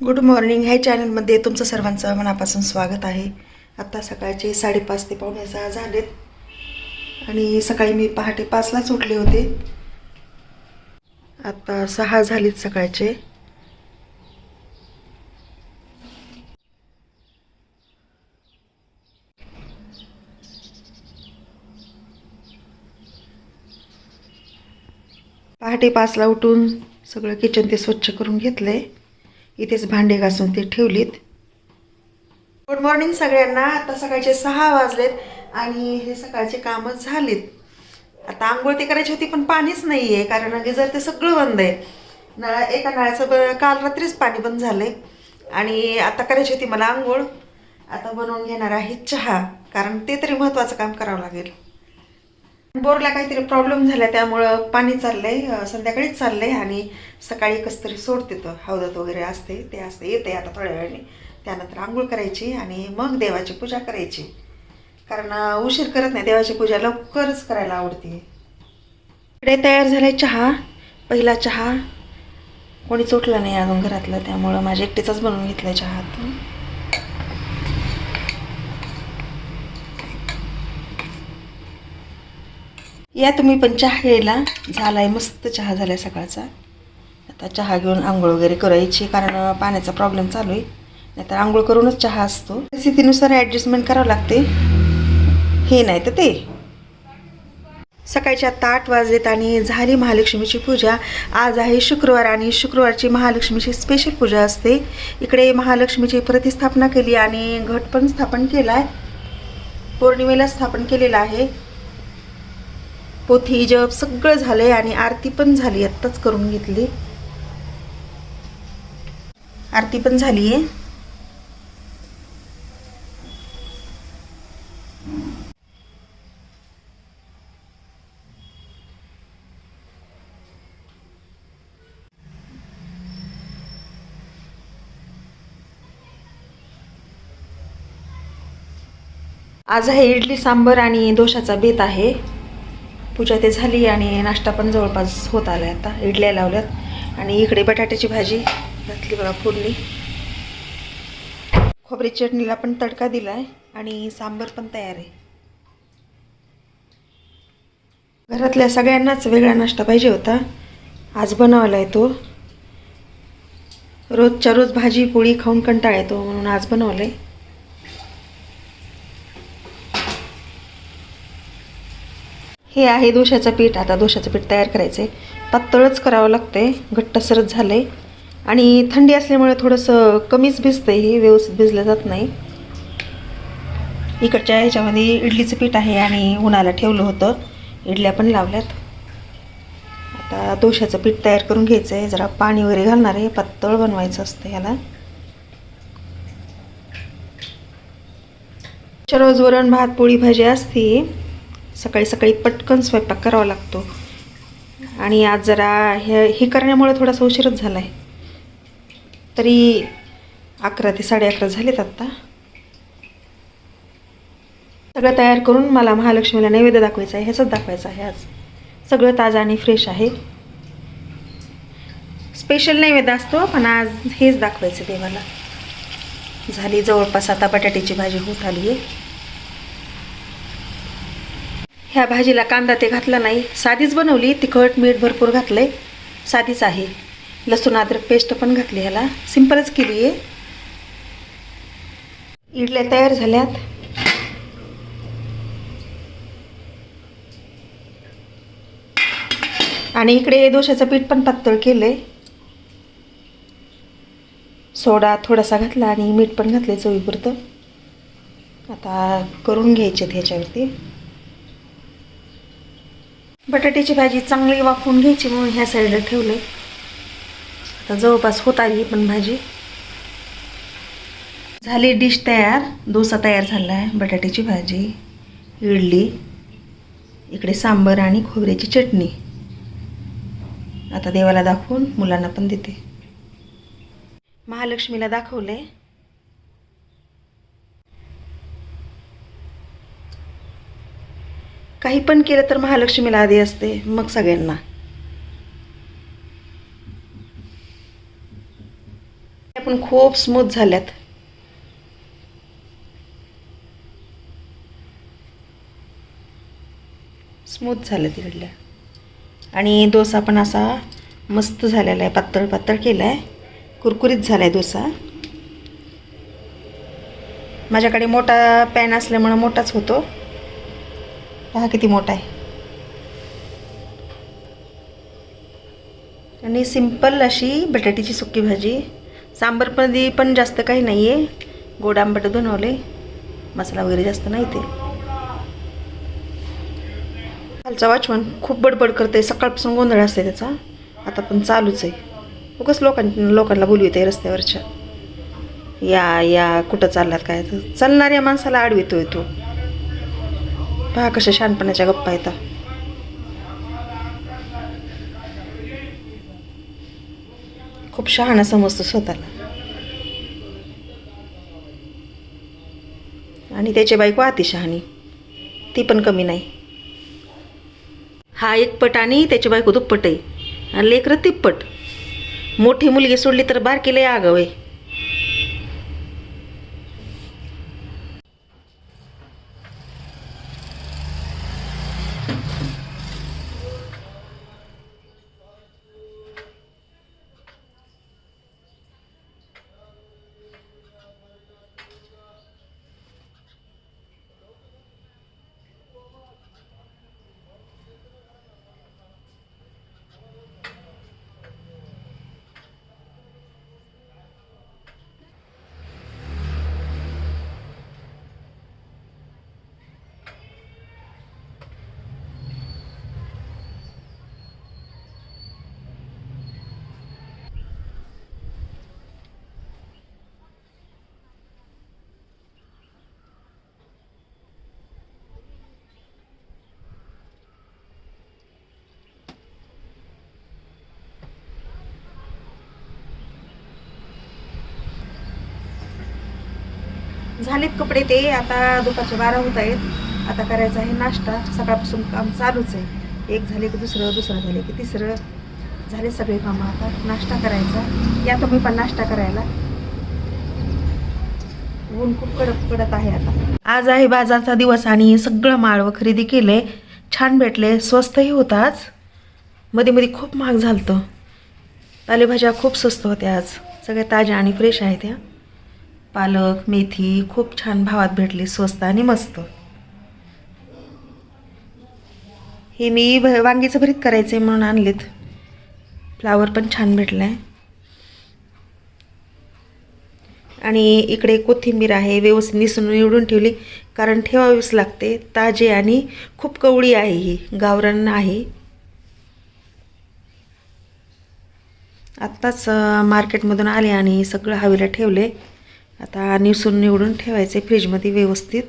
Good morning ह्या चॅनलमध्ये तुमचं सर्वांचं मनापासून स्वागत आहे. आत्ता सकाळचे साडेपाच ते पावणे सहा झालेत. आणि सकाळी मी पहाटे पाचलाच उठले होते. आत्ता सहा झालीत सकाळचे. पहाटे पाचला उठून सगळं किचन ते स्वच्छ करून घेतलंय. इथेच भांडे घासून ते ठेवलीत. गुड मॉर्निंग सगळ्यांना. आता सकाळचे सहा वाजलेत आणि हे सकाळचे कामं झालीत. आता आंघोळ ते करायची होती पण पाणीच नाही आहे कारण गिजर ते सगळं बंद आहे. नळा एका नळाचं ब- काल रात्रीच पाणी बंद आहे आणि आता करायची होती मला आंघोळ. आता बनवून घेणार आहे चहा कारण ते तरी महत्त्वाचं काम करावं लागेल. बोरला काहीतरी प्रॉब्लेम झाला त्यामुळं पाणी चाललंय संध्याकाळीच चाललंय आणि सकाळी कसं तरी सोडते तो हौदात वगैरे असते ते असते येते आता थोड्या वेळाने. त्यानंतर आंघोळ करायची आणि मग देवाची पूजा करायची. कारण उशीर करत नाही देवाची पूजा लवकरच करायला आवडते. इकडे तयार झालाय चहा पहिला चहा. कोणी चोटला नाही अजून घरातलं त्यामुळं माझ्या एकटीचाच बनवून घेतलाय चहा आता. या तुम्ही पण चहा घ्यायला. आहे मस्त चहा झाला आहे सकाळचा. आता चहा घेऊन आंघोळ वगैरे करायची कारण पाण्याचा प्रॉब्लेम चालू आहे. नाहीतर आंघोळ करूनच चहा असतो. परिस्थितीनुसार ॲडजस्टमेंट करावं लागते. हे नाही तर ते. सकाळचे आत्ता आठ वाजलेत आणि झाली महालक्ष्मीची पूजा. आज आहे शुक्रवार आणि शुक्रवारची महालक्ष्मीची स्पेशल पूजा असते. इकडे महालक्ष्मीची प्रतिस्थापना केली आणि घट पण स्थापन केला आहे पौर्णिमेला स्थापन केलेलं आहे. पोथी जप सगळं झालंय आणि आरती पण झाली आत्ताच करून घेतली. आरती पण झाली आहे आज आहे इडली सांबर आणि दोशाचा बेत आहे. पूजा ते झाली आणि नाश्ता पण जवळपास होत आला आता. इडल्या लावल्यात. आणि इकडे बटाट्याची भाजी घातली बघा फोडणी. खोबरी चटणीला पण तडका दिला आहे आणि सांबर पण तयार आहे. घरातल्या सगळ्यांनाच वेगळा नाश्ता पाहिजे होता. आज बनवायला येतो रोजच्या रोज भाजी पोळी खाऊन कंटाळा येतो म्हणून आज बनवलं आहे हे आहे दोशाचं पीठ. आता दोशाचं पीठ तयार करायचं आहे पातळच करावं लागते घट्टसरच झालं आहे आणि थंडी असल्यामुळे थोडंसं कमीच भिजतं हे व्यवस्थित भिजलं जात नाही. इकडच्या ह्याच्यामध्ये इडलीचं पीठ आहे आणि उन्हाला ठेवलं होतं. इडल्या पण लावल्यात. आता दोशाचं पीठ तयार करून घ्यायचं आहे जरा पाणी वगैरे घालणार आहे. पातळ बनवायचं असतं ह्याला. रोज वरण भात पोळी भाजी असते. सकाळी सकाळी पटकन स्वयंपाक करावा लागतो. आणि आज जरा हे हे करण्यामुळे थोडासा उशीरच झाला आहे तरी अकरा ते साडे अकरा झालेत आत्ता. सगळं तयार करून मला महालक्ष्मीला नैवेद्य दाखवायचं आहे ह्याचंच दाखवायचं आहे आज. सगळं ताजं आणि फ्रेश आहे. स्पेशल नैवेद्य असतो पण आज हेच दाखवायचं देवाला. झाली जवळपास आता बटाट्याची भाजी होत आली आहे ह्या भाजीला कांदा ते घातला नाही. साधीच बनवली तिखट मीठ भरपूर घातलंय. साधीच आहे. लसूण अद्रक पेस्ट पण घातली ह्याला. सिंपलच केली आहे इडल्या तयार झाल्यात. आणि इकडे दोशाचं पीठ पण पातळ केलं आहे सोडा थोडासा घातला आणि मीठ पण घातले चवीपुरतं. आता करून घ्यायचे ह्याच्यावरती. बटाट्याची भाजी चांगली वाफवून घ्यायची म्हणून ह्या साईडला ठेवले आता जवळपास होत आली पण भाजी. झाली डिश तयार. डोसा तयार झाला आहे बटाट्याची भाजी इडली इकडे सांबर आणि खोबऱ्याची चटणी. आता देवाला दाखवून मुलांना पण देते. महालक्ष्मीला दाखवले काही पण केलं तर महालक्ष्मीला आधी असते मग सगळ्यांना. आपण पण खूप स्मूथ झाल्यात. स्मूथ झालं तिकडल्या. आणि डोसा पण असा मस्त झालेला आहे पातळ पातळ केला आहे कुरकुरीत झाला आहे डोसा. माझ्याकडे मोठा पॅन असल्यामुळं मोठाच होतो. पहा किती मोठा आहे. आणि सिंपल अशी बटाट्याची सुकी भाजी. सांबारमध्ये पण जास्त काही नाही आहे गोड आंबट बनवले. मसाला वगैरे जास्त नाही ते. खालचा वाचवण खूप बडबड करते सकाळपासून गोंधळ असते त्याचा. आता पण चालूच आहे. उगाच लोकां लोकांना बोलविते रस्त्यावरच्या. या या कुठं चाललात काय? तर चालणाऱ्या माणसाला आडवितोय तो. पहा कशा शहाणपणाच्या गप्पा येतात खूप शहाणा समजतो स्वतःला आणि त्याची बायको अतिशहाणी ती पण कमी नाही हा एक पट आणि त्याची बायको दुप्पट आहे आणि लेकरं तिप्पट मोठी मुलगी सोडली तर बारकीला आगाव आहे झालेत कपडे ते आता दुपारचे बारा होत आहेत. आता करायचं आहे नाश्ता. सकाळपासून काम चालूच आहे. एक झाले की दुसरं दुसरं झाले की तिसरं. झाले सगळे कामं आता. नाश्ता करायचा. या तुम्ही पण नाश्ता करायला. ऊन खूप कडक पडत आहे आता. आज आहे बाजारचा दिवस आणि सगळं माळवं खरेदी केले. छान भेटले. स्वस्तही होतं आज. मध्ये मध्ये खूप महाग झालतं. पालेभाज्या खूप स्वस्त होत्या आज. सगळ्या ताज्या आणि फ्रेश आहेत त्या पालक मेथी खूप छान भावात भेटली स्वस्त आणि मस्त. हे मी भ वांगीचं भरीत करायचं आहे म्हणून आणलेत. फ्लावर पण छान भेटलं आहे आणि इकडे कोथिंबीर आहे व्यवस्थित निसून निवडून ठेवली. कारण ठेवावीच लागते. ताजे आणि खूप कवळी आहे ही. गावरान आहे आत्ताच मार्केटमधून आले आणि सगळं हवेला ठेवले. आता निसून निवडून ठेवायचे फ्रीजमध्ये व्यवस्थित.